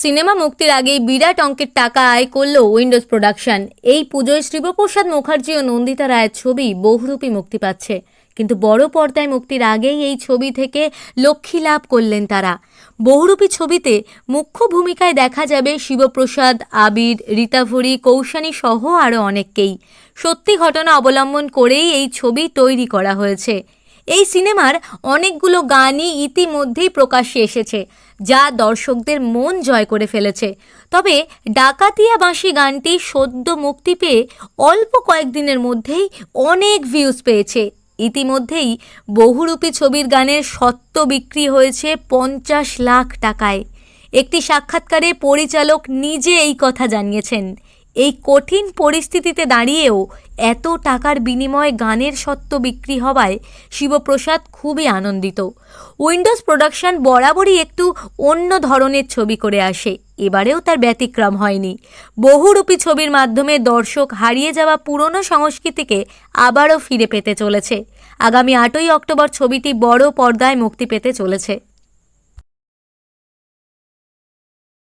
Cinema মুক্তির আগেই বিরাট অঙ্কের টাকা আয় করল উইন্ডোজ প্রোডাকশন। এই পুজোয় শিবপ্রসাদ মুখার্জি ও নন্দিতা রায়ের ছবি বহুরূপী মুক্তি পাচ্ছে। কিন্তু বড় পর্দায় মুক্তির আগেই এই ছবি থেকে লক্ষ্মী লাভ করলেন তারা। বহুরূপী ছবিতে মুখ্য ভূমিকায় দেখা যাবে শিবপ্রসাদ, আবির রীতাভরি কৌশানী সহ আরও অনেককেই। সত্যি ঘটনা অবলম্বন করেই এই ছবি তৈরি করা হয়েছে। এই সিনেমার অনেকগুলো গানই ইতিমধ্যেই প্রকাশ্যে এসেছে, যা দর্শকদের মন জয় করে ফেলেছে। তবে ডাকাতিয়া বাঁশি গানটি সদ্য মুক্তি পেয়ে অল্প কয়েকদিনের মধ্যেই অনেক ভিউজ পেয়েছে। ইতিমধ্যেই বহুরূপী ছবির গানের সত্ত্ব বিক্রি হয়েছে পঞ্চাশ লাখ টাকায়। একটি সাক্ষাৎকারে পরিচালক নিজে এই কথা জানিয়েছেন। এই কঠিন পরিস্থিতিতে দাঁড়িয়েও এত টাকার বিনিময়ে গানের সত্ত্ব বিক্রি হওয়ায় শিবপ্রসাদ খুবই আনন্দিত। উইন্ডোজ প্রোডাকশন বরাবরই একটু অন্য ধরনের ছবি করে আসে, এবারেও তার ব্যতিক্রম হয়নি। বহুরূপী ছবির মাধ্যমে দর্শক হারিয়ে যাওয়া পুরনো সংস্কৃতিকে আবারও ফিরে পেতে চলেছে। আগামী আটই অক্টোবর ছবিটি বড় পর্দায় মুক্তি পেতে চলেছে।